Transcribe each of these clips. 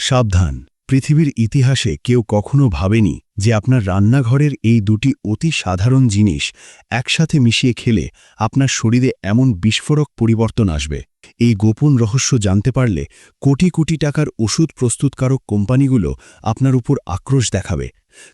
সাবধান। পৃথিবীর ইতিহাসে কেউ কখনো ভাবেনি যে আপনার রান্নাঘরের এই দুটি অতি সাধারণ জিনিস একসাথে মিশিয়ে খেলে আপনার শরীরে এমন বিস্ফোরক পরিবর্তন আসবে। এই গোপন রহস্য জানতে পারলে কোটি কোটি টাকার ওষুধ প্রস্তুতকারক কোম্পানিগুলো আপনার উপর আক্রোশ দেখাবে।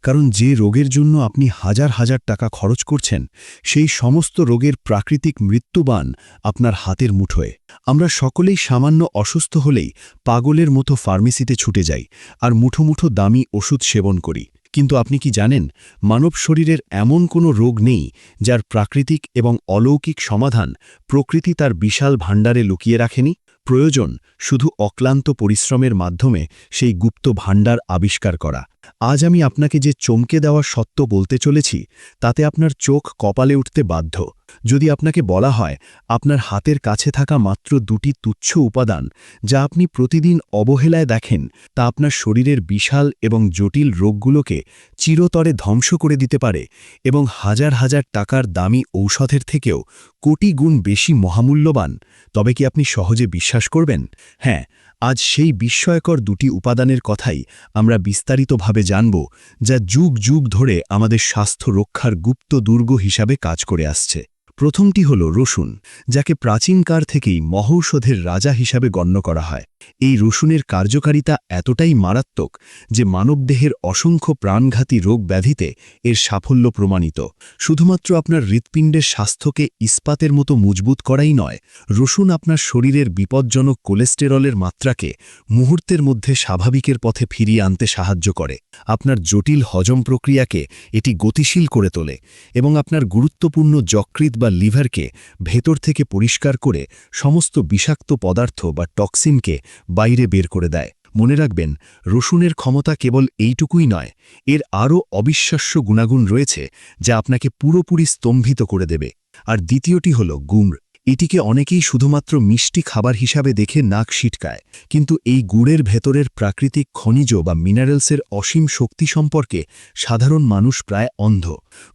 কারণ যে রোগের জন্য আপনি হাজার হাজার টাকা খরচ করছেন, সেই সমস্ত রোগের প্রাকৃতিক মৃত্যুবান আপনার হাতের মুঠোয়। আমরা সকলেই সামান্য অসুস্থ হলেই পাগলের মতো ফার্মেসিতে ছুটে যাই আর মুঠো মুঠো দামি ওষুধ সেবন করি। কিন্তু আপনি কি জানেন, মানব শরীরের এমন কোনো রোগ নেই যার প্রাকৃতিক এবং অলৌকিক সমাধান প্রকৃতি তার বিশাল ভাণ্ডারে লুকিয়ে রাখেনি? প্রয়োজন শুধু অক্লান্ত পরিশ্রমের মাধ্যমে সেই গুপ্ত ভাণ্ডার আবিষ্কার করা। আজ আমি আপনাকে যে চমকে দেওয়া সত্য বলতে চলেছি, তাতে আপনার চোখ কপালে উঠতে বাধ্য। যদি আপনাকে বলা হয়, আপনার হাতের কাছে থাকা মাত্র দুটি তুচ্ছ উপাদান, যা আপনি প্রতিদিন অবহেলায় দেখেন, তা আপনার শরীরের বিশাল এবং জটিল রোগগুলোকে চিরতরে ধ্বংস করে দিতে পারে এবং হাজার হাজার টাকার দামি ঔষধের থেকেও কোটি গুণ বেশি মহামূল্যবান। তবে কি আপনি সহজে বিশ্বাস করবেন? হ্যাঁ আজ সেই বিস্ময়কর দুটি উপাদানের কথাই আমরা বিস্তারিতভাবে জানব, যা যুগ যুগ ধরে আমাদের স্বাস্থ্য রক্ষার গুপ্ত দুর্গ হিসাবে কাজ করে আসছে। প্রথমটি হল রসুন যাকে প্রাচীনকার থেকেই মহৌষধের রাজা হিসাবে গণ্য করা হয়। এই রসুনের কার্যকারিতা এতটাই মারাত্মক যে মানবদেহের অসংখ্য প্রাণঘাতী রোগ ব্যাধিতে এর সাফল্য প্রমাণিত। শুধুমাত্র আপনার হৃৎপিণ্ডের স্বাস্থ্যকে ইস্পাতের মতো মজবুত করাই নয়, রসুন আপনার শরীরের বিপজ্জনক কোলেস্টেরলের মাত্রাকে মুহূর্তের মধ্যে স্বাভাবিকের পথে ফিরিয়ে আনতে সাহায্য করে। আপনার জটিল হজম প্রক্রিয়াকে এটি গতিশীল করে তোলে এবং আপনার গুরুত্বপূর্ণ যকৃত বা লিভারকে ভেতর থেকে পরিষ্কার করে সমস্ত বিষাক্ত পদার্থ বা টক্সিনকে বাইরে বের করে দেয়। মনে রাখবেন, রসুনের ক্ষমতা কেবল এইটুকুই নয়, এর আরও অবিশ্বাস্য গুণাগুণ রয়েছে যা আপনাকে পুরোপুরি স্তম্ভিত করে দেবে। আর দ্বিতীয়টি হল গুমড় এটিকে অনেকেই শুধুমাত্র মিষ্টি খাবার হিসাবে দেখে নাক ছিটকায় কিন্তু এই গুড়ের ভেতরের প্রাকৃতিক খনিজ বা মিনারেলসের অসীম শক্তি সম্পর্কে সাধারণ মানুষ প্রায় অন্ধ।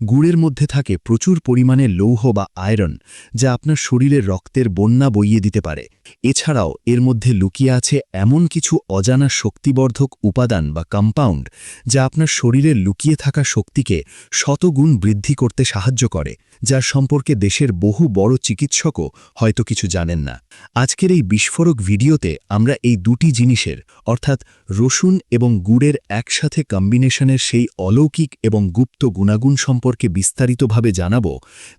গুড়ের মধ্যে থাকে প্রচুর পরিমাণে লৌহ বা আয়রন, যা আপনার শরীরের রক্তের বন্যা বইয়ে দিতে পারে। এছাড়াও এর মধ্যে লুকিয়ে আছে এমন কিছু অজানা শক্তিবর্ধক উপাদান বা কম্পাউন্ড যা আপনার শরীরে লুকিয়ে থাকা শক্তিকে শতগুণ বৃদ্ধি করতে সাহায্য করে। যার সম্পর্কে দেশের বহু বড় চিকিৎসকও হয়তো কিছু জানেন না। আজকের এই বিস্ফোরক ভিডিওতে আমরা এই দুটি জিনিসের, অর্থাৎ রসুন এবং গুড়ের একসাথে কম্বিনেশনের সেই অলৌকিক এবং গুপ্ত গুণাগুণ সম্পর্কে বিস্তারিতভাবে জানাব,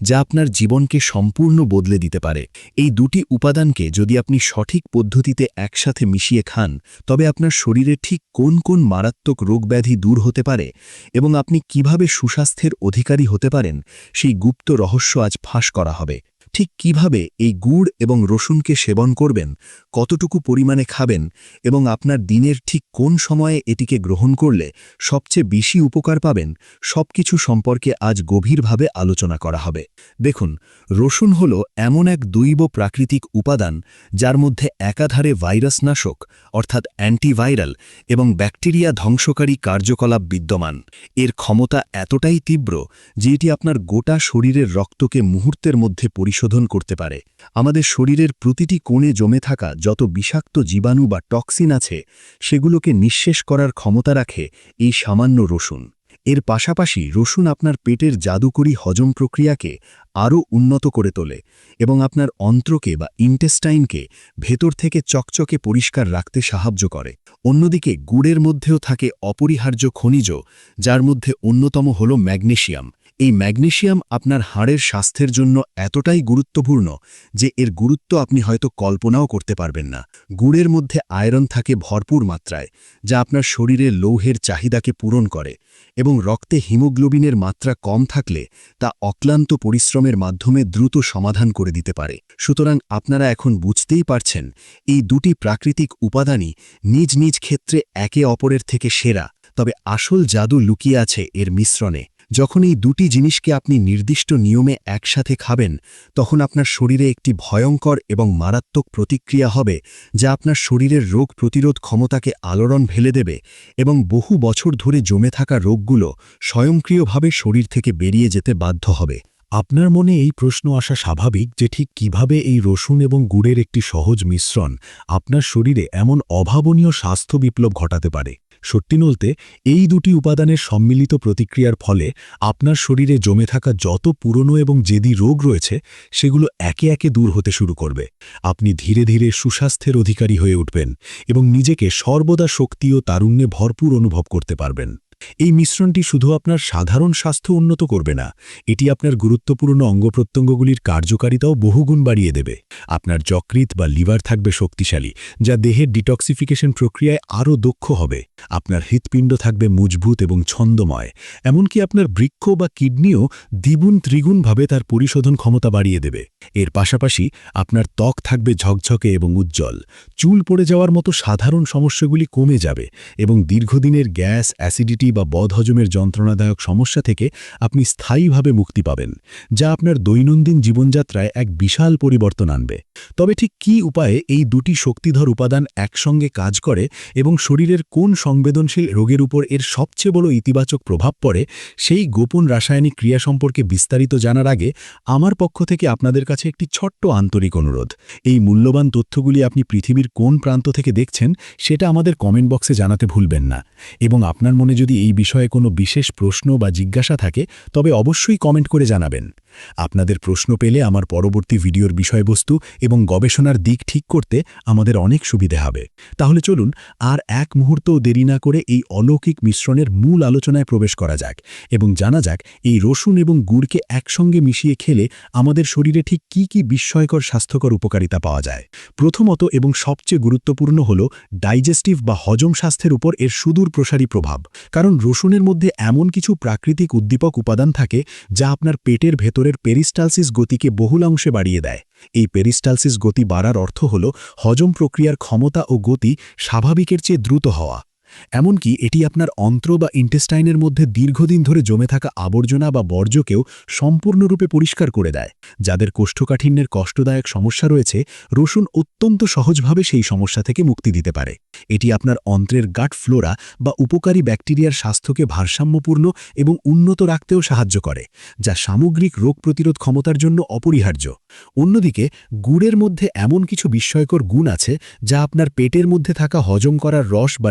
যা আপনার জীবনকে সম্পূর্ণ বদলে দিতে পারে। এই দুটি উপাদানকে যদি আপনি সঠিক পদ্ধতিতে একসাথে মিশিয়ে খান, তবে আপনার শরীরে ঠিক কোন কোন মারাত্মক রোগব্যাধি দূর হতে পারে এবং আপনি কীভাবে সুস্বাস্থ্যের অধিকারী হতে পারেন, সেই গুপ্ত রহস্য আজ ফাঁস করা হবে। ঠিক কীভাবে এই গুড় এবং রসুনকে সেবন করবেন, কতটুকু পরিমাণে খাবেন এবং আপনার দিনের ঠিক কোন সময়ে এটিকে গ্রহণ করলে সবচেয়ে বেশি উপকার পাবেন, সবকিছু সম্পর্কে আজ গভীরভাবে আলোচনা করা হবে। দেখুন, রসুন হল এমন এক দৈব প্রাকৃতিক উপাদান যার মধ্যে একাধারে ভাইরাস নাশক অর্থাৎ অ্যান্টিভাইরাল এবং ব্যাকটেরিয়া ধ্বংসকারী কার্যকলাপ বিদ্যমান। এর ক্ষমতা এতটাই তীব্র যে এটি আপনার গোটা শরীরের রক্তকে মুহূর্তের মধ্যে পরিশোধন করতে পারে। আমাদের শরীরের প্রতিটি কোণে জমে থাকা যত বিষাক্ত জীবাণু বা টক্সিন আছে, সেগুলোকে নিঃশেষ করার ক্ষমতা রাখে এই সামান্য রসুন। এর পাশাপাশি রসুন আপনার পেটের জাদুকরী হজম প্রক্রিয়াকে আরও উন্নত করে তোলে এবং আপনার অন্ত্রকে বা ইন্টেস্টাইনকে ভেতর থেকে চকচকে পরিষ্কার রাখতে সাহায্য করে। অন্যদিকে গুড়ের মধ্যেও থাকে অপরিহার্য খনিজ, যার মধ্যে অন্যতম হল ম্যাগনেশিয়াম। এই ম্যাগনেশিয়াম আপনার হাড়ের স্বাস্থ্যের জন্য এতটাই গুরুত্বপূর্ণ যে এর গুরুত্ব আপনি হয়তো কল্পনাও করতে পারবেন না। গুড়ের মধ্যে আয়রন থাকে ভরপুর মাত্রায়, যা আপনার শরীরে লৌহের চাহিদাকে পূরণ করে এবং রক্তে হিমোগ্লোবিনের মাত্রা কম থাকলে তা অক্লান্ত পরিশ্রমের মাধ্যমে দ্রুত সমাধান করে দিতে পারে। সুতরাং আপনারা এখন বুঝতেই পারছেন, এই দুটি প্রাকৃতিক উপাদানই নিজ নিজ ক্ষেত্রে একে অপরের থেকে সেরা। তবে আসল জাদু লুকিয়ে আছে এর মিশ্রণে। যখন এই দুটি জিনিসকে আপনি নির্দিষ্ট নিয়মে একসাথে খাবেন, তখন আপনার শরীরে একটি ভয়ঙ্কর এবং মারাত্মক প্রতিক্রিয়া হবে, যা আপনার শরীরের রোগ প্রতিরোধ ক্ষমতাকে আলোড়ন ফেলে দেবে এবং বহু বছর ধরে জমে থাকা রোগগুলো স্বয়ংক্রিয়ভাবে শরীর থেকে বেরিয়ে যেতে বাধ্য হবে। আপনার মনে এই প্রশ্ন আসা স্বাভাবিক যে ঠিক কীভাবে এই রসুন এবং গুড়ের একটি সহজ মিশ্রণ আপনার শরীরে এমন অভাবনীয় স্বাস্থ্য বিপ্লব ঘটাতে পারে? সত্যি নলতে এই দুটি উপাদানের সম্মিলিত প্রতিক্রিয়ার ফলে আপনার শরীরে জমে থাকা যত পুরনো এবং যেদি রোগ রয়েছে, সেগুলো একে একে দূর হতে শুরু করবে। আপনি ধীরে ধীরে সুস্বাস্থ্যের অধিকারী হয়ে উঠবেন এবং নিজেকে সর্বদা শক্তি ও তারুণ্যে ভরপুর অনুভব করতে পারবেন। এই মিশ্রণটি শুধু আপনার সাধারণ স্বাস্থ্য উন্নত করবে না, এটি আপনার গুরুত্বপূর্ণ অঙ্গপ্রত্যঙ্গগুলির কার্যকারিতাও বহুগুণ বাড়িয়ে দেবে। আপনার যকৃৎ বা লিভার থাকবে শক্তিশালী, যা দেহের ডিটক্সিফিকেশন প্রক্রিয়ায় আরও দক্ষ হবে। আপনার হৃৎপিণ্ড থাকবে মজবুত এবং ছন্দময়, এমনকি আপনার বৃক্ষ বা কিডনিও দ্বিগুণ ত্রিগুণভাবে তার পরিশোধন ক্ষমতা বাড়িয়ে দেবে। এর পাশাপাশি আপনার ত্বক থাকবে ঝকঝকে এবং উজ্জ্বল, চুল পড়ে যাওয়ার মতো সাধারণ সমস্যাগুলি কমে যাবে এবং দীর্ঘদিনের গ্যাস, অ্যাসিডিটি বা বদহজমের যন্ত্রণাদায়ক সমস্যা থেকে আপনি স্থায়ীভাবে মুক্তি পাবেন, যা আপনার দৈনন্দিন জীবনযাত্রায় এক বিশাল পরিবর্তন আনবে। তবে ঠিক কী উপায়ে এই দুটি শক্তিধর উপাদান একসঙ্গে কাজ করে এবং শরীরের কোন সংবেদনশীল রোগের উপর এর সবচেয়ে বড় ইতিবাচক প্রভাব পড়ে, সেই গোপন রাসায়নিক ক্রিয়া সম্পর্কে বিস্তারিত জানার আগে আমার পক্ষ থেকে আপনাদের কাছে একটি ছোট্ট আন্তরিক অনুরোধ। এই মূল্যবান তথ্যগুলি আপনি পৃথিবীর কোন প্রান্ত থেকে দেখছেন, সেটা আমাদের কমেন্ট বক্সে জানাতে ভুলবেন না। এবং আপনার মনে যদি এই বিষয়ে কোনো বিশেষ প্রশ্ন বা জিজ্ঞাসা থাকে, তবে অবশ্যই কমেন্ট করে জানাবেন। আপনাদের প্রশ্ন পেলে আমার পরবর্তী ভিডিওর বিষয়বস্তু এবং গবেষণার দিক ঠিক করতে আমাদের অনেক সুবিধে হবে। তাহলে চলুন, আর এক মুহূর্তও দেরি না করে এই অলৌকিক মিশ্রণের মূল আলোচনায় প্রবেশ করা যাক এবং জানা যাক এই রসুন এবং গুড়কে একসঙ্গে মিশিয়ে খেলে আমাদের শরীরে ঠিক কি কি বিস্ময়কর স্বাস্থ্যকর উপকারিতা পাওয়া যায়। প্রথমত এবং সবচেয়ে গুরুত্বপূর্ণ হল ডাইজেস্টিভ বা হজম স্বাস্থ্যের উপর এর সুদূর প্রসারী প্রভাব। কারণ রসুনের মধ্যে এমন কিছু প্রাকৃতিক উদ্দীপক উপাদান থাকে যা আপনার পেটের ভেতরের পেরিস্টালসিস গতিকে বহুলাংশে বাড়িয়ে দেয়। এই পেরিস্টালসিস গতি বাড়ার অর্থ হল হজম প্রক্রিয়ার ক্ষমতা ও গতি স্বাভাবিকের চেয়ে দ্রুত হওয়া। এমনকি এটি আপনার অন্ত্র বা ইন্টেস্টাইনের মধ্যে দীর্ঘদিন ধরে জমে থাকা আবর্জনা বা বর্জ্যকেও সম্পূর্ণরূপে পরিষ্কার করে দেয়। যাদের কোষ্ঠকাঠিন্যের কষ্টদায়ক সমস্যা রয়েছে, রসুন অত্যন্ত সহজভাবে সেই সমস্যা থেকে মুক্তি দিতে পারে। এটি আপনার অন্ত্রের গাট ফ্লোরা বা উপকারী ব্যাকটেরিয়ার স্বাস্থ্যকে ভারসাম্যপূর্ণ এবং উন্নত রাখতেও সাহায্য করে, যা সামগ্রিক রোগ প্রতিরোধ ক্ষমতার জন্য অপরিহার্য। অন্যদিকে, গুড়ের মধ্যে এমন কিছু বিস্ময়কর গুণ আছে, যা আপনার পেটের মধ্যে থাকা হজম করার রস বা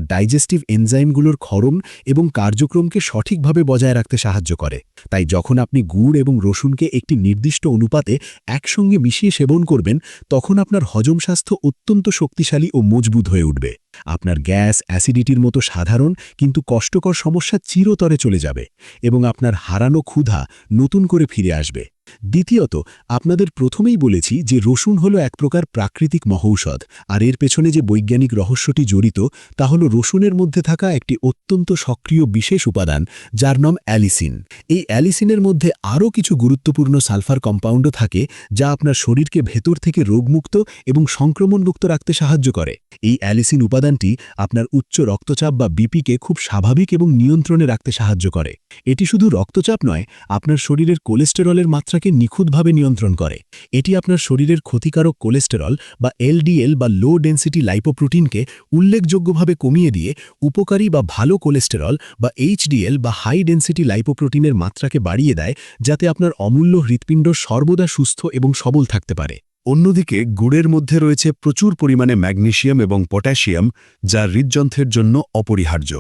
ডাইজেস্টিভ এনজাইমগুলোর ক্ষরণ এবং কার্যক্রমকে সঠিকভাবে বজায় রাখতে সাহায্য করে। তাই যখন আপনি গুড় এবং রসুনকে একটি নির্দিষ্ট অনুপাতে একসঙ্গে মিশিয়ে সেবন করবেন, তখন আপনার হজম স্বাস্থ্য অত্যন্ত শক্তিশালী ও মজবুত হয়ে উঠবে। আপনার গ্যাস অ্যাসিডিটির মতো সাধারণ কিন্তু কষ্টকর সমস্যা চিরতরে চলে যাবে এবং আপনার হারানো ক্ষুধা নতুন করে ফিরে আসবে। দ্বিতীয়ত, আপনাদের প্রথমেই বলেছি যে রসুন হলো এক প্রকার প্রাকৃতিক মহৌষধ, আর এর পেছনে যে বৈজ্ঞানিক রহস্যটি জড়িত, তা হল রসুনের মধ্যে থাকা একটি অত্যন্ত সক্রিয় বিশেষ উপাদান, যার নাম অ্যালিসিন। এই অ্যালিসিনের মধ্যে আরও কিছু গুরুত্বপূর্ণ সালফার কম্পাউন্ডও থাকে, যা আপনার শরীরকে ভেতর থেকে রোগমুক্ত এবং সংক্রমণমুক্ত রাখতে সাহায্য করে। এই অ্যালিসিন উপাদানটি আপনার উচ্চ রক্তচাপ বা বিপিকে খুব স্বাভাবিক এবং নিয়ন্ত্রণে রাখতে সাহায্য করে। এটি শুধু রক্তচাপ নয়, আপনার শরীরের কোলেস্টেরলের মাত্রাকে নিখুঁতভাবে নিয়ন্ত্রণ করে। এটি আপনার শরীরের ক্ষতিকারক কোলেস্টেরল বা এলডিএল বা লো ডেন্সিটি লাইপোপ্রোটিনকে উল্লেখযোগ্যভাবে কমিয়ে দিয়ে উপকারী বা ভালো কোলেস্টেরল বা এইচডিএল বা হাই ডেন্সিটি লাইপোপ্রোটিনের মাত্রাকে বাড়িয়ে দেয়, যাতে আপনার অমূল্য হৃৎপিণ্ড সর্বদা সুস্থ এবং সবল থাকতে পারে। অন্যদিকে, গুড়ের মধ্যে রয়েছে প্রচুর পরিমাণে ম্যাগনেশিয়াম এবং পটাশিয়াম, যা হৃদযন্ত্রের জন্য অপরিহার্য।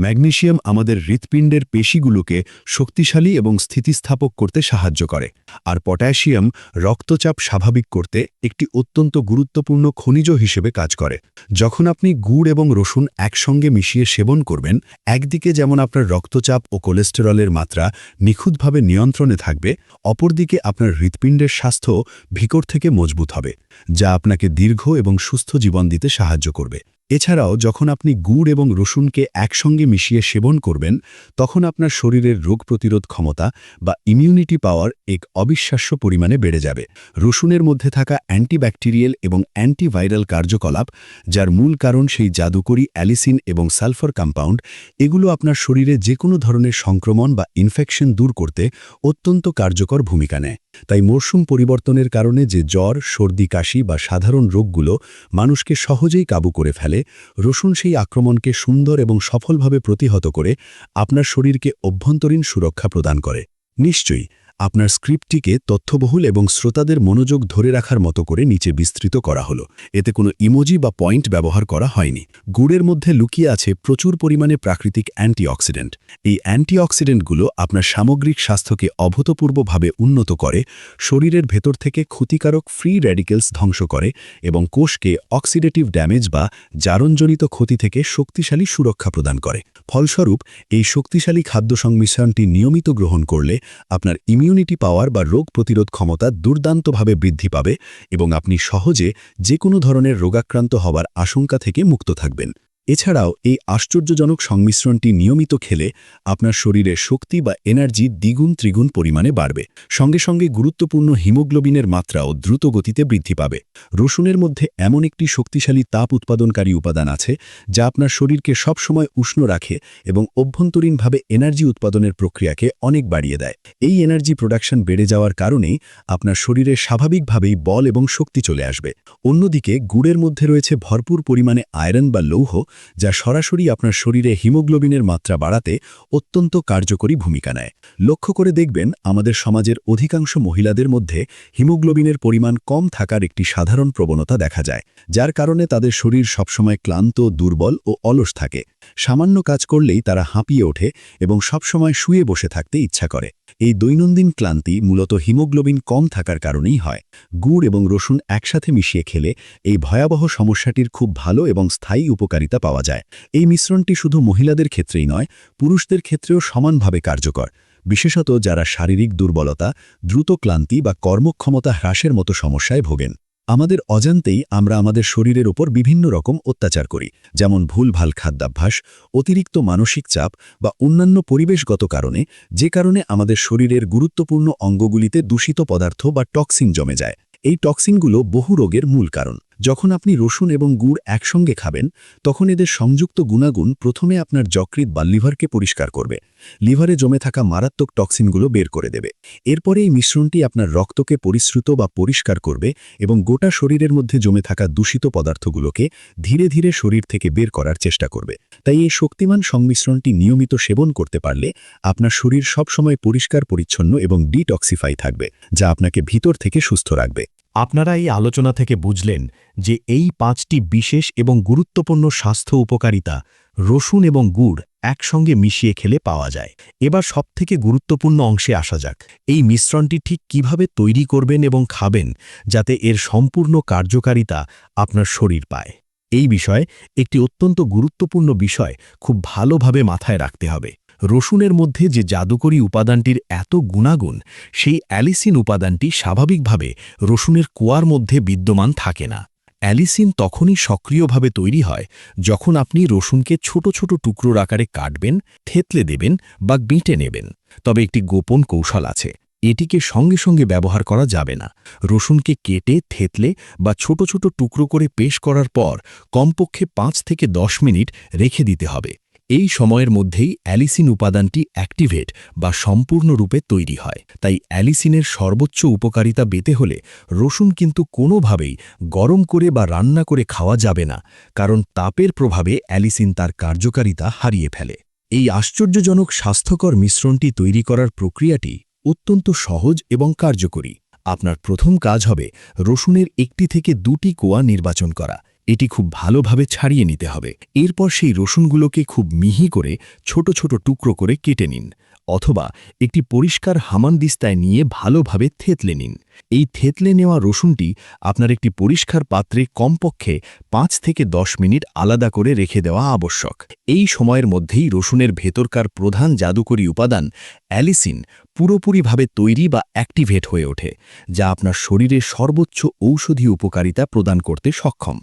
ম্যাগনেশিয়াম আমাদের হৃৎপিণ্ডের পেশিগুলোকে শক্তিশালী এবং স্থিতিস্থাপক করতে সাহায্য করে। আর পটাশিয়াম রক্তচাপ স্বাভাবিক করতে একটি অত্যন্ত গুরুত্বপূর্ণ খনিজ হিসেবে কাজ করে। যখন আপনি গুড় এবং রসুন একসঙ্গে মিশিয়ে সেবন করবেন, একদিকে যেমন আপনার রক্তচাপ ও কোলেস্টেরলের মাত্রা নিখুঁতভাবে নিয়ন্ত্রণে থাকবে, অপরদিকে আপনার হৃৎপিণ্ডের স্বাস্থ্য ভিকর থেকে মজবুত হবে, যা আপনাকে দীর্ঘ এবং সুস্থ জীবন দিতে সাহায্য করবে। এছাড়াও, যখন আপনি গুড় এবং রসুনকে একসঙ্গে মিশিয়ে সেবন করবেন, তখন আপনার শরীরের রোগ প্রতিরোধ ক্ষমতা বা ইমিউনিটি পাওয়ার এক অবিশ্বাস্য পরিমাণে বেড়ে যাবে। রসুনের মধ্যে থাকা অ্যান্টিব্যাকটেরিয়াল এবং অ্যান্টিভাইরাল কার্যকলাপ, যার মূল কারণ সেই জাদুকরি অ্যালিসিন এবং সালফার কম্পাউন্ড, এগুলো আপনার শরীরে যে কোনো ধরনের সংক্রমণ বা ইনফেকশন দূর করতে অত্যন্ত কার্যকর ভূমিকা নেয়। তাই মরশুম পরিবর্তনের কারণে যে জ্বর, সর্দি, কাশি বা সাধারণ রোগগুলো মানুষকে সহজেই কাবু করে ফেলে, রসুন সেই আক্রমণকে সুন্দর এবং সফলভাবে প্রতিহত করে আপনার শরীরকে অভ্যন্তরীণ সুরক্ষা প্রদান করে। নিশ্চয়ই আপনার স্ক্রিপ্টটিকে তথ্যবহুল এবং শ্রোতাদের মনোযোগ ধরে রাখার মতো করে নিচে বিস্তৃত করা হলো। এতে কোনো ইমোজি বা পয়েন্ট ব্যবহার করা হয়নি। গুড়ের মধ্যে লুকিয়ে আছে প্রচুর পরিমাণে প্রাকৃতিক অ্যান্টিঅক্সিডেন্ট। এই অ্যান্টিঅক্সিডেন্টগুলো আপনার সামগ্রিক স্বাস্থ্যকে অভূতপূর্বভাবে উন্নত করে, শরীরের ভেতর থেকে ক্ষতিকারক ফ্রি র্যাডিকেলস ধ্বংস করে এবং কোষকে অক্সিডেটিভ ড্যামেজ বা জারণজনিত ক্ষতি থেকে শক্তিশালী সুরক্ষা প্রদান করে। ফলস্বরূপ, এই শক্তিশালী খাদ্য সংমিশ্রণটি নিয়মিত গ্রহণ করলে আপনার ইমিউনিটি পাওয়ার বা রোগ প্রতিরোধ ক্ষমতা দুর্দান্তভাবে বৃদ্ধি পাবে এবং আপনি সহজে যে কোনো ধরনের রোগাক্রান্ত হবার আশঙ্কা থেকে মুক্ত থাকবেন। এছাড়াও এই আশ্চর্যজনক সংমিশ্রণটি নিয়মিত খেলে আপনার শরীরে শক্তি বা এনার্জি দ্বিগুণ ত্রিগুণ পরিমাণে বাড়বে। সঙ্গে সঙ্গে গুরুত্বপূর্ণ হিমোগ্লোবিনের মাত্রাও দ্রুত গতিতে বৃদ্ধি পাবে। রসুনের মধ্যে এমন একটি শক্তিশালী তাপ উৎপাদনকারী উপাদান আছে, যা আপনার শরীরকে সবসময় উষ্ণ রাখে এবং অভ্যন্তরীণভাবে এনার্জি উৎপাদনের প্রক্রিয়াকে অনেক বাড়িয়ে দেয়। এই এনার্জি প্রোডাকশন বেড়ে যাওয়ার কারণেই আপনার শরীরে স্বাভাবিকভাবেই বল এবং শক্তি চলে আসবে। অন্যদিকে, গুড়ের মধ্যে রয়েছে ভরপুর পরিমাণে আয়রন বা লৌহ যা সরাসরি আপনার শরীরে হিমোগ্লোবিনের মাত্রা বাড়াতে অত্যন্ত কার্যকরী ভূমিকা নেয়। লক্ষ্য করে দেখবেন, আমাদের সমাজের অধিকাংশ মহিলাদের মধ্যে হিমোগ্লোবিনের পরিমাণ কম থাকার একটি সাধারণ প্রবণতা দেখা যায়, যার কারণে তাদের শরীর সবসময় ক্লান্ত, দুর্বল ও অলস থাকে। সামান্য কাজ করলেই তারা হাঁপিয়ে ওঠে এবং সবসময় শুয়ে বসে থাকতে ইচ্ছা করে। এই দৈনন্দিন ক্লান্তি মূলত হিমোগ্লোবিন কম থাকার কারণেই হয়। গুড় এবং রসুন একসাথে মিশিয়ে খেলে এই ভয়াবহ সমস্যাটির খুব ভালো এবং স্থায়ী উপকারিতা পাওয়া যায়। এই মিশ্রণটি শুধু মহিলাদের ক্ষেত্রেই নয়, পুরুষদের ক্ষেত্রেও সমানভাবে কার্যকর। বিশেষত যারা শারীরিক দুর্বলতা, দ্রুত ক্লান্তি বা কর্মক্ষমতা হ্রাসের মতো সমস্যায় ভোগেন। আমাদের অজান্তেই আমরা আমাদের শরীরের ওপর বিভিন্ন রকম অত্যাচার করি, যেমন ভুল ভালো খাদ্যাভ্যাস, অতিরিক্ত মানসিক চাপ বা অন্যান্য পরিবেশগত কারণে, যে কারণে আমাদের শরীরের গুরুত্বপূর্ণ অঙ্গগুলিতে দূষিত পদার্থ বা টক্সিন জমে যায়। এই টক্সিনগুলো বহু রোগের মূল কারণ। যখন আপনি রসুন এবং গুড় একসঙ্গে খাবেন, তখন এদের সংযুক্ত গুণাগুণ প্রথমে আপনার যকৃত বা লিভারকে পরিষ্কার করবে। লিভারে জমে থাকা মারাত্মক টক্সিনগুলো বের করে দেবে। এরপরে এই মিশ্রণটি আপনার রক্তকে পরিশ্রুত বা পরিষ্কার করবে এবং গোটা শরীরের মধ্যে জমে থাকা দূষিত পদার্থগুলোকে ধীরে ধীরে শরীর থেকে বের করার চেষ্টা করবে। তাই এই শক্তিমান সংমিশ্রণটি নিয়মিত সেবন করতে পারলে আপনার শরীর সবসময় পরিষ্কার, পরিচ্ছন্ন এবং ডিটক্সিফাই থাকবে, যা আপনাকে ভিতর থেকে সুস্থ রাখবে। আপনারা এই আলোচনা থেকে বুঝলেন যে এই পাঁচটি বিশেষ এবং গুরুত্বপূর্ণ স্বাস্থ্য উপকারিতা, রসুন এবং গুড় একসঙ্গে মিশিয়ে খেলে পাওয়া যায়। এবার সবথেকে গুরুত্বপূর্ণ অংশে আসা যাক। এই মিশ্রণটি ঠিক কীভাবে তৈরি করবেন এবং খাবেন যাতে এর সম্পূর্ণ কার্যকারিতা আপনার শরীর পায়। এই বিষয়ে একটি অত্যন্ত গুরুত্বপূর্ণ বিষয় খুব ভালোভাবে মাথায় রাখতে হবে। রসুনের মধ্যে যে জাদুকরী উপাদানটির এত গুণাগুণ, সেই অ্যালিসিন উপাদানটি স্বাভাবিকভাবে রসুনের কুয়ার মধ্যে বিদ্যমান থাকে না। অ্যালিসিন তখনই সক্রিয়ভাবে তৈরি হয় যখন আপনি রসুনকে ছোট ছোট টুকরোর আকারে কাটবেন, থেতলে দেবেন বা বিঁটে নেবেন। তবে একটি গোপন কৌশল আছে, এটিকে সঙ্গে সঙ্গে ব্যবহার করা যাবে না। রসুনকে কেটে, থেতলে বা ছোট ছোট টুকরো করে পেশ করার পর কমপক্ষে পাঁচ থেকে দশ মিনিট রেখে দিতে হবে। এই সময়ের মধ্যেই অ্যালিসিন উপাদানটি অ্যাক্টিভেট বা সম্পূর্ণরূপে তৈরি হয়। তাই অ্যালিসিনের সর্বোচ্চ উপকারিতা পেতে হলে রসুন কিন্তু কোনোভাবেই গরম করে বা রান্না করে খাওয়া যাবে না, কারণ তাপের প্রভাবে অ্যালিসিন তার কার্যকারিতা হারিয়ে ফেলে। এই আশ্চর্যজনক স্বাস্থ্যকর মিশ্রণটি তৈরি করার প্রক্রিয়াটি অত্যন্ত সহজ এবং কার্যকরী। আপনার প্রথম কাজ হবে রসুনের একটি থেকে দুটি কোয়া নির্বাচন করা। এটি খুব ভালোভাবে ছাড়িয়ে নিতে হবে। এরপর সেই রসুনগুলোকে খুব মিহি করে ছোট ছোট টুকরো করে কেটে নিন, অথবা একটি পরিষ্কার হামানদিস্তায় নিয়ে ভালোভাবে থেতলে নিন। এই থেতলে নেওয়া রসুনটি আপনার একটি পরিষ্কার পাত্রে কমপক্ষে পাঁচ থেকে দশ মিনিট আলাদা করে রেখে দেওয়া আবশ্যক। এই সময়ের মধ্যেই রসুনের ভেতরকার প্রধান জাদুকরী উপাদান অ্যালিসিন পুরোপুরিভাবে তৈরি বা অ্যাক্টিভেট হয়ে ওঠে, যা আপনার শরীরে সর্বোচ্চ ঔষধি উপকারিতা প্রদান করতে সক্ষম।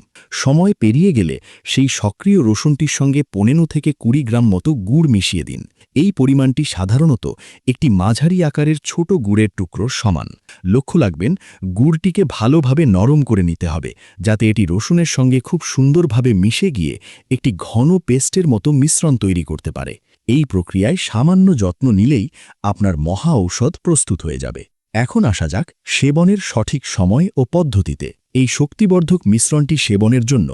সময় পেরিয়ে গেলে সেই সক্রিয় রসুনটির সঙ্গে পনেরো থেকে কুড়ি গ্রাম মতো গুড় মিশিয়ে দিন। এই পরিমাণটি সাধারণত একটি মাঝারি আকারের ছোট গুড়ের টুকরোর সমান। লক্ষ্য লাগবেন গুড়টিকে ভালোভাবে নরম করে নিতে হবে, যাতে এটি রসুনের সঙ্গে খুব সুন্দরভাবে মিশে গিয়ে একটি ঘন পেস্টের মতো মিশ্রণ তৈরি করতে পারে। এই প্রক্রিয়ায় সামান্য যত্ন নিলেই আপনার মহা ঔষধ প্রস্তুত হয়ে যাবে। এখন আসা যাক সেবনের সঠিক সময় ও পদ্ধতিতে। এই শক্তিবর্ধক মিশ্রণটি সেবনের জন্য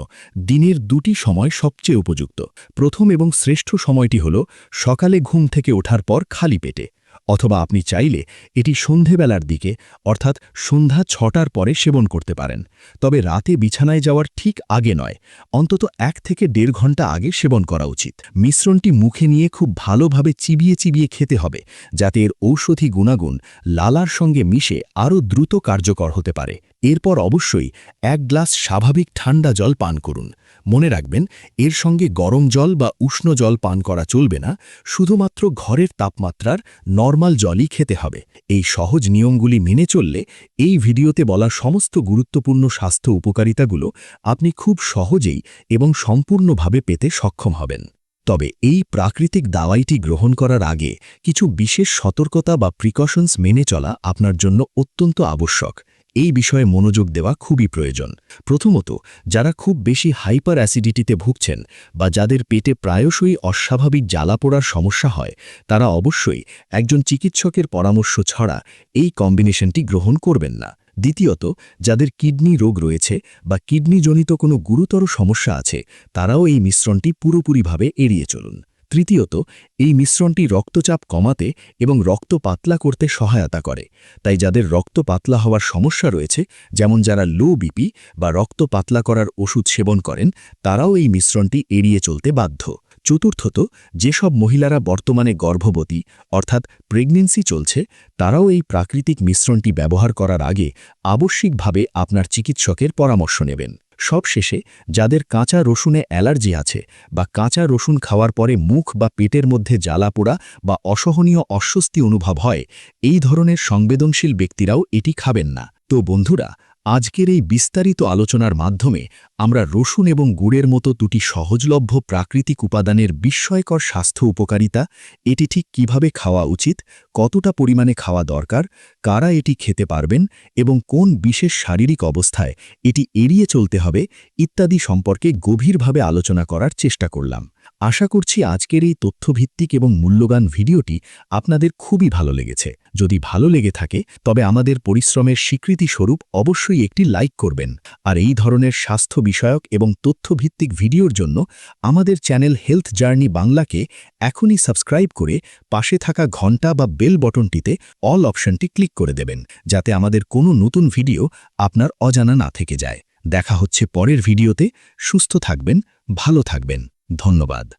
দিনের দুটি সময় সবচেয়ে উপযুক্ত। প্রথম এবং শ্রেষ্ঠ সময়টি হল সকালে ঘুম থেকে ওঠার পর খালি পেটে। অথবা আপনি চাইলে এটি সন্ধেবেলার দিকে, অর্থাৎ সন্ধ্যা ছটার পরে সেবন করতে পারেন। তবে রাতে বিছানায় যাওয়ার ঠিক আগে নয়, অন্তত এক থেকে দেড় ঘণ্টা আগে সেবন করা উচিত। মিশ্রণটি মুখে নিয়ে খুব ভালোভাবে চিবিয়ে চিবিয়ে খেতে হবে, যাতে এর ঔষধি গুণাগুণ লালার সঙ্গে মিশে আরও দ্রুত কার্যকর হতে পারে। এরপর অবশ্যই এক গ্লাস স্বাভাবিক ঠান্ডা জল পান করুন। মনে রাখবেন, এর সঙ্গে গরম জল বা উষ্ণ জল পান করা চলবে না, শুধুমাত্র ঘরের তাপমাত্রার নর্মাল জলই খেতে হবে। এই সহজ নিয়মগুলি মেনে চললে এই ভিডিওতে বলা সমস্ত গুরুত্বপূর্ণ স্বাস্থ্য উপকারিতাগুলো আপনি খুব সহজেই এবং সম্পূর্ণভাবে পেতে সক্ষম হবেন। তবে এই প্রাকৃতিক দাওয়াইটি গ্রহণ করার আগে কিছু বিশেষ সতর্কতা বা প্রিকশনস মেনে চলা আপনার জন্য অত্যন্ত আবশ্যক। এই বিষয়ে মনোযোগ দেওয়া খুবই প্রয়োজন। প্রথমত, যারা খুব বেশি হাইপার অ্যাসিডিটিতে ভুগছেন বা যাদের পেটে প্রায়শই অস্বাভাবিক জ্বালা পোড়ার সমস্যা হয়, তারা অবশ্যই একজন চিকিৎসকের পরামর্শ ছাড়া এই কম্বিনেশনটি গ্রহণ করবেন না। দ্বিতীয়ত, যাদের কিডনি রোগ রয়েছে বা কিডনিজনিত কোনো গুরুতর সমস্যা আছে, তারাও এই মিশ্রণটি পুরোপুরিভাবে এড়িয়ে চলুন। তৃতীয়ত, এই মিশ্রণটি রক্তচাপ কমাতে এবং রক্ত পাতলা করতে সহায়তা করে। তাই যাদের রক্ত পাতলা হওয়ার সমস্যা রয়েছে, যেমন যারা লো বিপি বা রক্ত পাতলা করার ওষুধ সেবন করেন, তারাও এই মিশ্রণটি এড়িয়ে চলতে বাধ্য। চতুর্থত, যেসব মহিলারা বর্তমানে গর্ভবতী, অর্থাৎ প্রেগনেন্সি চলছে, তারাও এই প্রাকৃতিক মিশ্রণটি ব্যবহার করার আগে আবশ্যিকভাবে আপনার চিকিৎসকের পরামর্শ নেবেন। সবশেষে, যাদের কাঁচা রসুনে অ্যালার্জি আছে বা কাঁচা রসুন খাওয়ার পরে মুখ বা পেটের মধ্যে জ্বালা পোড়া বা অসহনীয় অস্বস্তি অনুভব হয়, এই ধরনের সংবেদনশীল ব্যক্তিরাও এটি খাবেন না। তো বন্ধুরা আজকের এই বিস্তারিত আলোচনার মাধ্যমে আমরা রসুন এবং গুড়ের মতো দুটি সহজলভ্য প্রাকৃতিক উপাদানের বিস্ময়কর স্বাস্থ্য উপকারিতা, এটি ঠিক কীভাবে খাওয়া উচিত, কতটা পরিমাণে খাওয়া দরকার, কারা এটি খেতে পারবেন এবং কোন বিশেষ শারীরিক অবস্থায় এটি এড়িয়ে চলতে হবে ইত্যাদি সম্পর্কে গভীরভাবে আলোচনা করার চেষ্টা করলাম। আশা করছি আজকের এই তথ্যভিত্তিক এবং মূল্যবান ভিডিওটি আপনাদের খুবই ভালো লেগেছে। যদি ভালো লেগে থাকে, তবে আমাদের পরিশ্রমের স্বীকৃতি স্বরূপ অবশ্যই একটি লাইক করবেন। আর এই ধরনের স্বাস্থ্য বিষয়ক এবং তথ্যভিত্তিক ভিডিওর জন্য আমাদের চ্যানেল হেলথ জার্নি বাংলাকে এখনই সাবস্ক্রাইব করে পাশে থাকা ঘণ্টা বা বেল বটনটিতে অল অপশনটি ক্লিক করে দেবেন, যাতে আমাদের কোনো নতুন ভিডিও আপনার অজানা না থেকে যায়। দেখা হচ্ছে পরের ভিডিওতে। সুস্থ থাকবেন, ভালো থাকবেন। ধন্যবাদ।